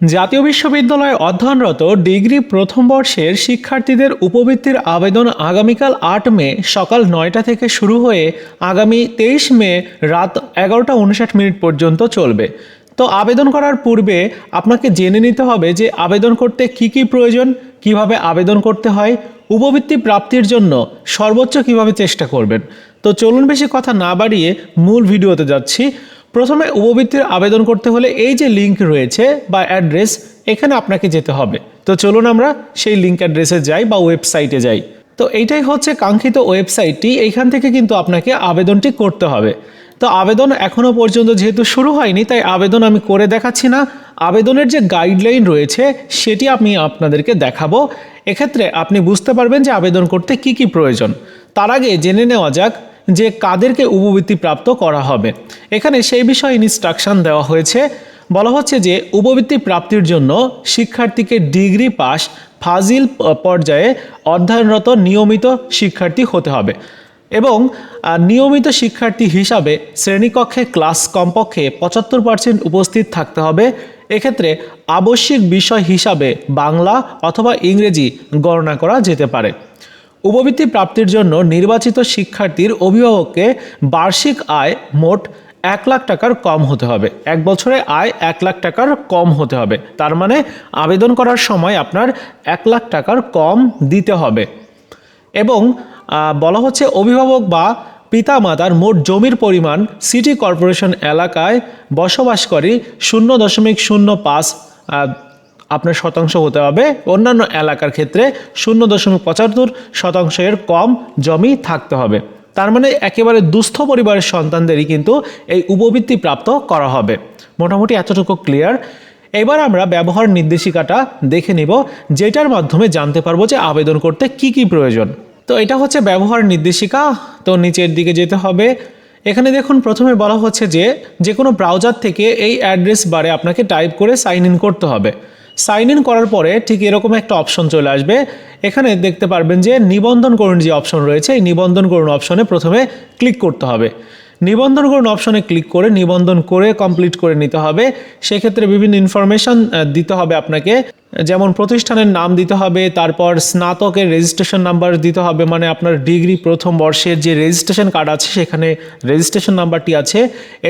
জাতীয় বিশ্ববিদ্যালয়ে অধ্যয়নরত ডিগ্রি প্রথম বর্ষের শিক্ষার্থীদের উপবৃত্তির আবেদন আগামীকাল আট মে সকাল নয়টা থেকে শুরু হয়ে আগামী তেইশ মে রাত এগারোটা উনষাট মিনিট পর্যন্ত চলবে। তো আবেদন করার পূর্বে আপনাকে জেনে নিতে হবে যে আবেদন করতে কি কি প্রয়োজন, কীভাবে আবেদন করতে হয়, উপবৃত্তি প্রাপ্তির জন্য সর্বোচ্চ কীভাবে চেষ্টা করবেন। তো চলুন বেশি কথা না বাড়িয়ে মূল ভিডিওতে যাচ্ছি। প্রথমে উপবৃত্তির আবেদন করতে হলে এই যে লিঙ্ক রয়েছে বা অ্যাড্রেস এখানে আপনাকে যেতে হবে। তো চলুন আমরা সেই লিঙ্ক অ্যাড্রেসে যাই বা ওয়েবসাইটে যাই। তো এইটাই হচ্ছে কাঙ্ক্ষিত ওয়েবসাইটটি এইখান থেকে কিন্তু আপনাকে আবেদনটি করতে হবে। তো আবেদন এখনও পর্যন্ত যেহেতু শুরু হয়নি, তাই আবেদন আমি করে দেখাচ্ছি না। আবেদনের যে গাইডলাইন রয়েছে, সেটি আমি আপনাদেরকে দেখাবো। এক্ষেত্রে আপনি বুঝতে পারবেন যে আবেদন করতে কি কি প্রয়োজন। তার আগে জেনে নেওয়া যাক যে কাদেরকে উপবৃত্তি প্রাপ্ত করা হবে। এখানে সেই বিষয়ে ইনস্ট্রাকশন দেওয়া হয়েছে। বলা হচ্ছে যে উপবৃত্তি প্রাপ্তির জন্য শিক্ষার্থীকে ডিগ্রি পাস, ফাজিল পর্যায়ে অধ্যয়নরত নিয়মিত শিক্ষার্থী হতে হবে এবং নিয়মিত শিক্ষার্থী হিসাবে শ্রেণীকক্ষে ক্লাস কমপক্ষে পঁচাত্তর পার্সেন্ট উপস্থিত থাকতে হবে। এক্ষেত্রে আবশ্যিক বিষয় হিসাবে বাংলা অথবা ইংরেজি গণনা করা যেতে পারে। উপবৃত্তি প্রাপ্তির জন্য নির্বাচিত শিক্ষার্থীর অভিভাবককে বার্ষিক আয় মোট এক লাখ টাকার কম হতে হবে। এক বছরে আয় এক লাখ টাকার কম হতে হবে। তার মানে আবেদন করার সময় আপনার এক লাখ টাকার কম দিতে হবে। এবং বলা হচ্ছে অভিভাবক বা পিতামাতার মোট জমির পরিমাণ সিটি কর্পোরেশন এলাকায় বসবাসকারী শূন্য দশমিক শূন্য পাঁচ আপনার শতাংশ হতে হবে। অন্যান্য এলাকার ক্ষেত্রে শূন্য দশমিক পঁচাত্তর শতাংশের কম জমি থাকতে হবে। তার মানে একেবারে দুস্থ পরিবারের সন্তানদেরই কিন্তু এই উপবৃত্তি প্রাপ্ত করা হবে। মোটামুটি এতটুকু ক্লিয়ার এবার আমরা ব্যবহার নির্দেশিকাটা দেখে নিব, যেটার মাধ্যমে জানতে পারব যে আবেদন করতে কি কি প্রয়োজন। তো এটা হচ্ছে ব্যবহার নির্দেশিকা। তো নিচের দিকে যেতে হবে। এখানে দেখুন, প্রথমে বলা হচ্ছে যে যে কোনো ব্রাউজার থেকে এই অ্যাড্রেস বারে আপনাকে টাইপ করে সাইন ইন করতে হবে। সাইন ইন করার পরে ঠিক এরকম একটা অপশন চলে আসবে। এখানে দেখতে পারবেন যে নিবন্ধন করুন যে অপশন রয়েছে, এই নিবন্ধন করুন অপশনে প্রথমে ক্লিক করতে হবে। নিবন্ধন করুন অপশনে ক্লিক করে, নিবন্ধন করে কমপ্লিট করে নিতে হবে। সেক্ষেত্রে বিভিন্ন ইনফরমেশন দিতে হবে আপনাকে। যেমন প্রতিষ্ঠানের নাম দিতে হবে, তারপর স্নাতকের রেজিস্ট্রেশন নাম্বার দিতে হবে মানে আপনার ডিগ্রি প্রথম বর্ষের যে রেজিস্ট্রেশন কার্ড আছে, সেখানে রেজিস্ট্রেশন নাম্বারটি আছে।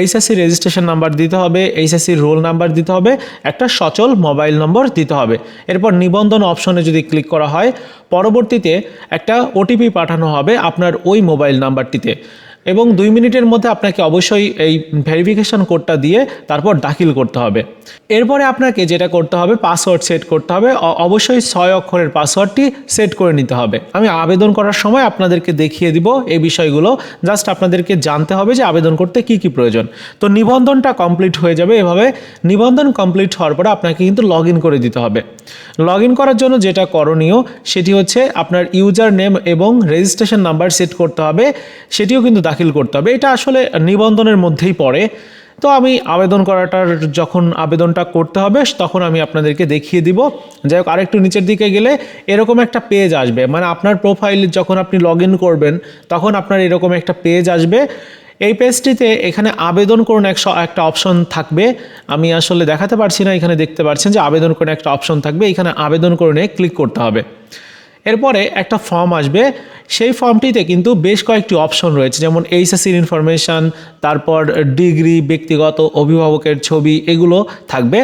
এইচএসসি রেজিস্ট্রেশন নাম্বার দিতে হবে এইচএসসি রোল নাম্বার দিতে হবে, একটা সচল মোবাইল নম্বর দিতে হবে। এরপর নিবন্ধন অপশনে যদি ক্লিক করা হয়, পরবর্তীতে একটা ওটিপি পাঠানো হবে আপনার ওই মোবাইল নাম্বারটিতে এবং দুই মিনিটের মধ্যে আপনাকে অবশ্যই এই ভেরিফিকেশন কোডটা দিয়ে তারপর দাখিল করতে হবে। এরপরে আপনাকে যেটা করতে হবে পাসওয়ার্ড সেট করতে হবে। অবশ্যই ছয় অক্ষরের পাসওয়ার্ডটি সেট করে নিতে হবে। আমি আবেদন করার সময় আপনাদেরকে দেখিয়ে দিব এই বিষয়গুলো। জাস্ট আপনাদেরকে জানতে হবে যে আবেদন করতে কি কি প্রয়োজন। তো নিবন্ধনটা কমপ্লিট হয়ে যাবে। এভাবে নিবন্ধন কমপ্লিট হওয়ার পরে আপনাকে কিন্তু লগ করে দিতে হবে। লগ ইন করার জন্য যেটা করণীয়, সেটি হচ্ছে আপনার ইউজার নেম এবং রেজিস্ট্রেশন নাম্বার সেট করতে হবে, সেটিও কিন্তু দাখিল করতে হবে। এটা আসলে নিবন্ধনের মধ্যেই পড়ে। তো আমি আবেদন করাটার যখন আবেদনটা করতে হবে, তখন আমি আপনাদেরকে দেখিয়ে দিব। যাই হোক, আরেকটু নিচের দিকে গেলে এরকম একটা পেজ আসবে। মানে আপনার প্রোফাইল যখন আপনি লগ করবেন, তখন আপনার এরকম একটা পেজ আসবে। এই পেজটিতে এখানে আবেদন করুন এক একটা অপশন থাকবে। আমি আসলে দেখাতে পারছি না, এখানে দেখতে পাচ্ছেন যে আবেদন করুন একটা অপশন থাকবে। এখানে আবেদন করুনে ক্লিক করতে হবে। এরপরে একটা ফর্ম আসবে। সেই ফর্মটিতে কিন্তু বেশ কয়েকটি অপশন রয়েছে। যেমন এইচএসসির ইনফরমেশান তারপর ডিগ্রি ব্যক্তিগত, অভিভাবকের ছবি, এগুলো থাকবে।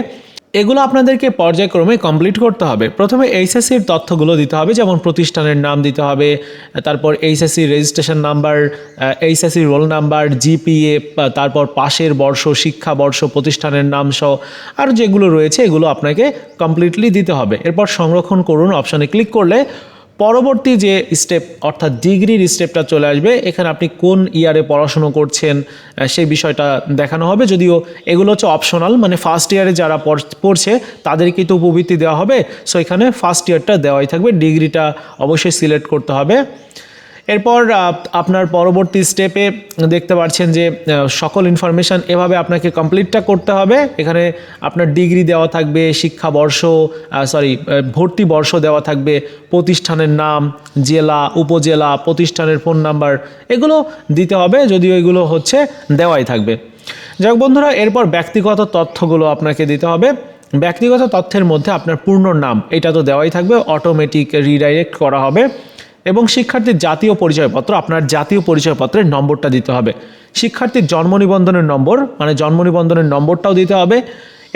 এগুলো আপনাদেরকে পর্যায়ক্রমে কমপ্লিট করতে হবে। প্রথমে এইচএসসির তথ্যগুলো দিতে হবে, যেমন প্রতিষ্ঠানের নাম দিতে হবে, তারপর HSC registration number HSC roll number GPA তারপর পাশের বর্ষ, শিক্ষা বর্ষ, প্রতিষ্ঠানের নাম সহ আর যেগুলো রয়েছে, এগুলো আপনাকে কমপ্লিটলি দিতে হবে। এরপর সংরক্ষণ করুন অপশানে ক্লিক করলে পরবর্তী যে স্টেপ অর্থাৎ ডিগ্রির স্টেপটা চলে আসবে, এখানে আপনি কোন ইয়ারে পড়াশুনো করছেন সেই বিষয়টা দেখানো হবে। যদিও এগুলো হচ্ছে অপশনাল মানে ফার্স্ট ইয়ারে যারা পড়- পড়ছে, তাদেরকে তো উপবৃত্তি দেওয়া হবে। সো এখানে ফার্স্ট ইয়ারটা দেওয়াই থাকবে। ডিগ্রিটা অবশ্যই সিলেক্ট করতে হবে। এরপর আপনার পরবর্তী স্টেপে দেখতে পাচ্ছেন যে সকল ইনফরমেশান এভাবে আপনাকে কমপ্লিটটা করতে হবে। এখানে আপনার ডিগ্রি দেওয়া থাকবে শিক্ষাবর্ষ সরি ভর্তি বর্ষ দেওয়া থাকবে, প্রতিষ্ঠানের নাম, জেলা, উপজেলা, প্রতিষ্ঠানের ফোন নাম্বার এগুলো দিতে হবে, যদিও এগুলো হচ্ছে দেওয়াই থাকবে। যাই বন্ধুরা, এরপর ব্যক্তিগত তথ্যগুলো আপনাকে দিতে হবে। ব্যক্তিগত তথ্যের মধ্যে আপনার পূর্ণ নাম, এটা তো দেওয়াই থাকবে অটোমেটিক রিডাইরেক্ট করা হবে। এবং শিক্ষার্থীর জাতীয় পরিচয়পত্র, আপনার জাতীয় পরিচয়পত্রের নম্বরটা দিতে হবে। শিক্ষার্থীর জন্ম নিবন্ধনের নম্বর মানে জন্ম নিবন্ধনের নম্বরটাও দিতে হবে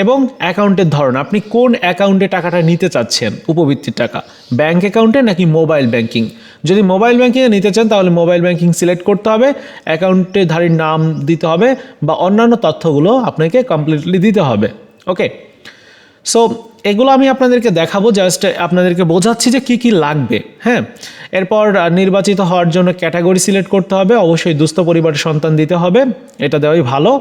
এবং অ্যাকাউন্টের ধরন। আপনি কোন অ্যাকাউন্টে টাকাটা নিতে চাচ্ছেন, উপবৃত্তির টাকা? ব্যাংক অ্যাকাউন্টে নাকি মোবাইল ব্যাংকিং? যদি মোবাইল ব্যাংকিংয়ে নিতে চান, তাহলে মোবাইল ব্যাংকিং সিলেক্ট করতে হবে অ্যাকাউন্টে ধারীর নাম দিতে হবে বা অন্যান্য তথ্যগুলো আপনাকে কমপ্লিটলি দিতে হবে। ওকে সো এগুলো আমি আপনাদেরকে দেখাবো জাস্ট আপনাদেরকে বোঝাচ্ছি যে কি কি লাগবে হ্যাঁ? এরপর নির্বাচিত হওয়ার জন্য ক্যাটাগরি সিলেক্ট করতে হবে, অবশ্যই দুস্থ পরিবারের সন্তান দিতে হবে, এটা দেওয়াই ভালো।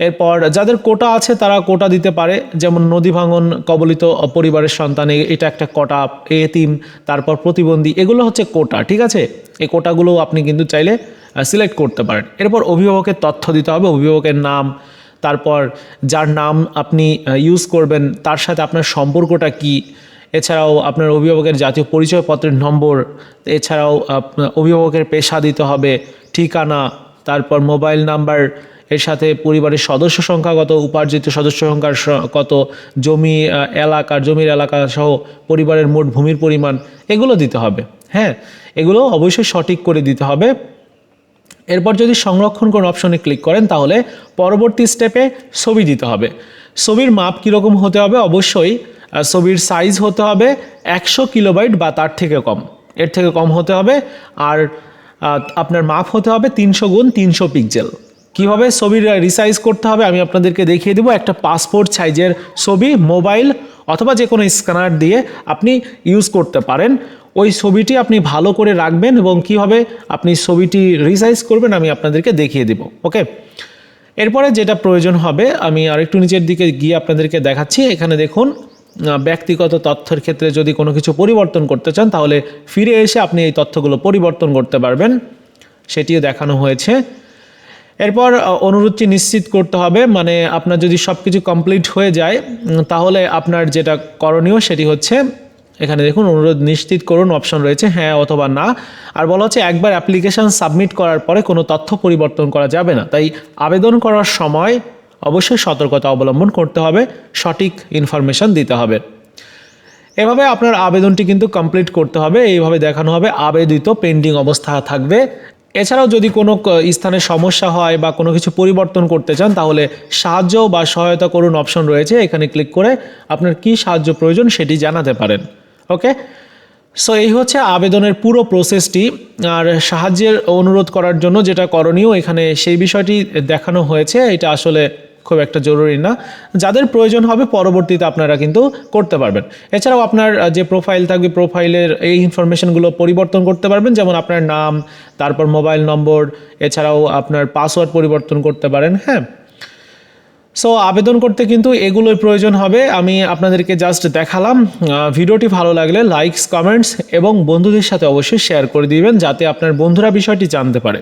এরপর, যাদের কোটা আছে, তারা কোটা দিতে পারে, যেমন নদী ভাঙন, কবলিত পরিবারের সন্তান এটা একটা কোটা, এতিম, তারপর প্রতিবন্ধী, এগুলো হচ্ছে কোটা, ঠিক আছে? এই কোটাগুলো আপনি কিন্তু চাইলে সিলেক্ট করতে পারেন। এরপর অভিভাবকের তথ্য দিতে হবে, অভিভাবকের নাম তারপর যার নাম আপনি ইউজ করবেন, তার সাথে আপনার সম্পর্কটা কি? এছাড়াও আপনার অভিভাবকের জাতীয় পরিচয়পত্রের নম্বর, এছাড়াও অভিভাবকের পেশা দিতে হবে, ঠিকানা, তারপর মোবাইল নাম্বার, এর সাথে পরিবারের সদস্য সংখ্যা কত, উপার্জিত সদস্য সংখ্যার কত, জমি এলাকার জমির এলাকা সহ পরিবারের মোট ভূমির পরিমাণ, এগুলো দিতে হবে। হ্যাঁ এগুলো অবশ্যই সঠিক করে দিতে হবে। এরপর যদি সংরক্ষণ কোন অপশনে ক্লিক করেন, তাহলে পরবর্তী স্টেপে ছবি দিতে হবে। ছবির মাপ কীরকম হতে হবে? অবশ্যই ছবির সাইজ হতে হবে একশো কিলোবাইট বা তার থেকে কম। এর থেকে কম হতে হবে আর আপনার মাপ হতে হবে তিনশো গুণ তিনশো পিক্সেল কীভাবে ছবির রিসাইজ করতে হবে আমি আপনাদেরকে দেখিয়ে দেবো। একটা পাসপোর্ট সাইজের ছবি মোবাইল অথবা যে কোনো স্ক্যানার দিয়ে আপনি ইউজ করতে পারেন। ওই ছবিটি আপনি ভালো করে রাখবেন এবং কীভাবে আপনি ছবিটি রিসাইজ করবেন, আমি আপনাদেরকে দেখিয়ে দেব ওকে এরপরে যেটা প্রয়োজন হবে, আমি আরেকটু নিচের দিকে গিয়ে আপনাদেরকে দেখাচ্ছি। এখানে দেখুন ব্যক্তিগত তথ্যের ক্ষেত্রে যদি কোনো কিছু পরিবর্তন করতে চান, তাহলে ফিরে এসে আপনি এই তথ্যগুলো পরিবর্তন করতে পারবেন। সেটিও দেখানো হয়েছে। এরপর অনুরোধটি নিশ্চিত করতে হবে। মানে আপনার যদি সব কিছু কমপ্লিট হয়ে যায় তাহলে আপনার যেটা করণীয় সেটি হচ্ছে, এখানে দেখুন, অনুরোধ নিশ্চিত করুন অপশন রয়েছে হ্যাঁ অথবা না। আর বলা হচ্ছে একবার অ্যাপ্লিকেশন সাবমিট করার পরে কোনো তথ্য পরিবর্তন করা যাবে না। তাই আবেদন করার সময় অবশ্যই সতর্কতা অবলম্বন করতে হবে, সঠিক ইনফরমেশন দিতে হবে। এভাবে আপনার আবেদনটি কিন্তু কমপ্লিট করতে হবে। এইভাবে দেখানো হবে, আবেদিত পেন্ডিং অবস্থা থাকবে। এছাড়াও যদি কোনো স্থানে সমস্যা হয় বা কোনো কিছু পরিবর্তন করতে চান, তাহলে সাহায্য বা সহায়তা করুন অপশন রয়েছে। এখানে ক্লিক করে আপনার কি সাহায্য প্রয়োজন সেটি জানাতে পারেন। ওকে? সো, এই হচ্ছে আবেদনের পুরো প্রসেসটি। আর সাহায্যের অনুরোধ করার জন্য যেটা করণীয়, এখানে সেই বিষয়টি দেখানো হয়েছে। এটা আসলে খুব একটা জরুরি না। যাদের প্রয়োজন হবে পরবর্তীতে আপনারা কিন্তু করতে পারবেন। এছাড়াও আপনার যে প্রোফাইল থাকবে প্রোফাইলের এই ইনফরমেশনগুলো পরিবর্তন করতে পারবেন। যেমন আপনার নাম, তারপর মোবাইল নম্বর এছাড়াও আপনার পাসওয়ার্ড পরিবর্তন করতে পারেন। হ্যাঁ। সো আবেদন করতে কিন্তু এগুলোই প্রয়োজন হবে। আমি আপনাদেরকে জাস্ট দেখালাম। ভিডিওটি ভালো লাগলে লাইকস কমেন্টস এবং বন্ধুদের সাথে অবশ্যই শেয়ার করে দিবেন, যাতে আপনার বন্ধুরা বিষয়টি জানতে পারে।